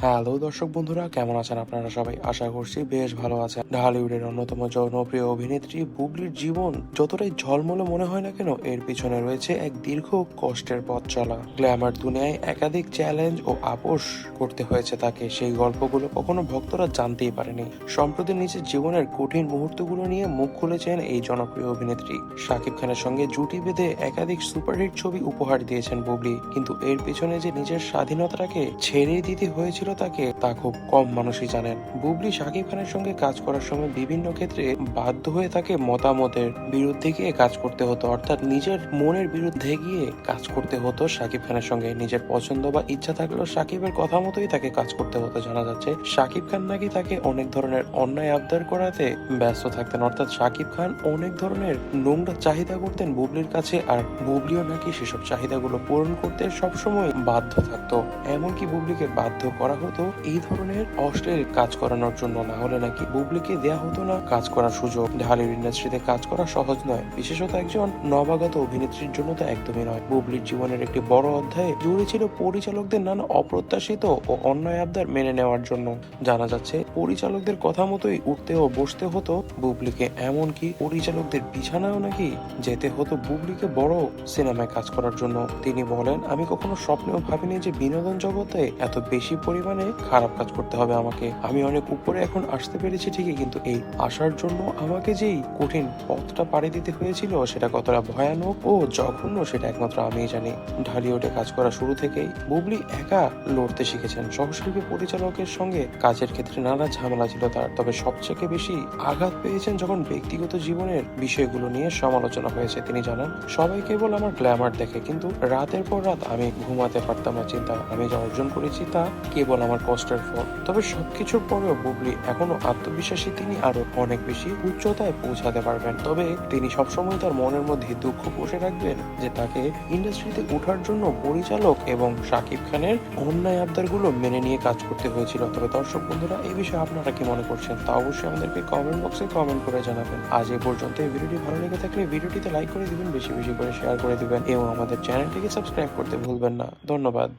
Hello দর্শক বন্ধুরা, কেমন আছেন আপনারা সবাই? আশা করছি বেশ ভালো আছেন। ঢালিউডের অন্যতম জনপ্রিয় অভিনেত্রী বুবলির জীবন যতটাই ঝলমলে মনে হয় না কেন, এর পিছনে রয়েছে এক দীর্ঘ কষ্টের পথ চলা। গ্ল্যামার দুনিয়ায় একাধিক চ্যালেঞ্জ ও আপোষ করতে হয়েছে তাকে। সেই গল্পগুলো কখনো ভক্তরা জানতেই পারেনি। সম্প্রতি নিজের জীবনের কঠিন মুহূর্তগুলো নিয়ে মুখ খুলেছেন এই জনপ্রিয় অভিনেত্রী। শাকিব খানের সঙ্গে জুটি বেঁধে একাধিক সুপারহিট ছবি উপহার দিয়েছেন বুবলি। কিন্তু এর পিছনে যে নিজের স্বাধীনতাটাকে ছেড়ে দিতে হয়েছিল তাকে তা খুব কম মানুষই জানেন। বুবলি শাকিব খানের সঙ্গে কাজ করার সময় বিভিন্ন ক্ষেত্রে বাধ্য হয়ে তাকে মতামতের বিরুদ্ধে গিয়ে কাজ করতে হতো। অর্থাৎ নিজের মনের বিরুদ্ধে গিয়ে কাজ করতে হতো শাকিব খানের সঙ্গে। নিজের পছন্দ বা ইচ্ছা থাকলেও শাকিবের কথা মতোই তাকে কাজ করতে হতো জানা যাচ্ছে। শাকিব খান নাকি তাকে অনেক ধরনের অন্যায় আবদার করাতে ব্যস্ত থাকতেন। অর্থাৎ শাকিব খান অনেক ধরনের নোংরা চাহিদা করতেন বুবলির কাছে আর বুবলিও নাকি সেসব চাহিদাগুলো পূরণ করতে সবসময় বাধ্য থাকতো। এমনকি বুবলিকে বাধ্য করা হতো এই ধরনের অশ্লীল কাজ করানোর জন্য না হলে নাকি বুবলিকে দেয়া হতো না কাজ করার সুযোগ। ঢালিউড ইন্ডাস্ট্রিতে কাজ করা সহজ নয়। বিশেষত একজন নবাগত অভিনেত্রীর জন্য তো একদমই নয়। বুবলির জীবনের একটি বড় অধ্যায়ে জুড়ে ছিল পরিচালকদের নানা অপ্রত্যাশিত ও অন্যায় আবদার মেনে নেওয়ার জন্য। জানা যাচ্ছে, পরিচালকদের কথা মতোই উঠতে ও বসতে হতো বুবলিকে। এমনকি পরিচালকদের বিছানাও নাকি যেতে হতো বুবলিকে বড় সিনেমায় কাজ করার জন্য। তিনি বলেন, আমি কখনো স্বপ্নেও ভাবিনি যে বিনোদন জগতে এত বেশি পরিমাণে খারাপ কাজ করতে হবে আমাকে। আমি অনেক উপরে এখন আসতে পেরেছি ঠিকই, কিন্তু এই আসার জন্য আমাকে যেই কঠিন পথটা পাড়ি দিতে হয়েছিল, সেটা কতটা ভয়ানক ও জঘন্য, সেটা একমাত্র আমিই জানি। ঢালিউডে কাজ করা শুরু থেকেই বুবলি একা লড়তে শিখেছেন। সহশিল্পী পরিচালকের সঙ্গে কাজের ক্ষেত্রে নানা ঝামেলা ছিল তার, তবে সবচেয়ে বেশি আঘাত পেয়েছেন যখন ব্যক্তিগত জীবনের বিষয়গুলো নিয়ে সমালোচনা হয়েছে। তিনি জানান, সবাই কেবল আমার গ্ল্যামার দেখে, কিন্তু রাতের পর রাত আমি ঘুমাতে পারতাম না চিন্তা। আমি যা অর্জন করেছি তা কেবল আমার কষ্টের ফল। তবে সবকিছুর পরেও বুবলি এখনও আত্মবিশ্বাসী, তিনি আরও অনেক বেশি উচ্চতায় পৌঁছাতে পারবেন। তবে তিনি সবসময় তার মনের মধ্যে দুঃখ বসে রাখবেন যে তাকে ইন্ডাস্ট্রিতে ওঠার জন্য পরিচালক এবং শাকিব খানের অন্যায় আবদারগুলো মেনে নিয়ে কাজ করতে হয়েছিল। তবে দর্শক বন্ধুরা, এই বিষয়ে আপনারা কি মনে করছেন? তা অবশ্যই আমাদেরকে কমেন্ট বক্সে কমেন্ট করে জানাবেন। আজ এ পর্যন্ত এই ভিডিওটি ভালো লেগে থাকলে ভিডিওটিতে লাইক করে দিবেন, বেশি বেশি করে শেয়ার করে দিবেন এবং আমাদের চ্যানেলটিকে সাবস্ক্রাইব করতে ভুলবেন না। ধন্যবাদ।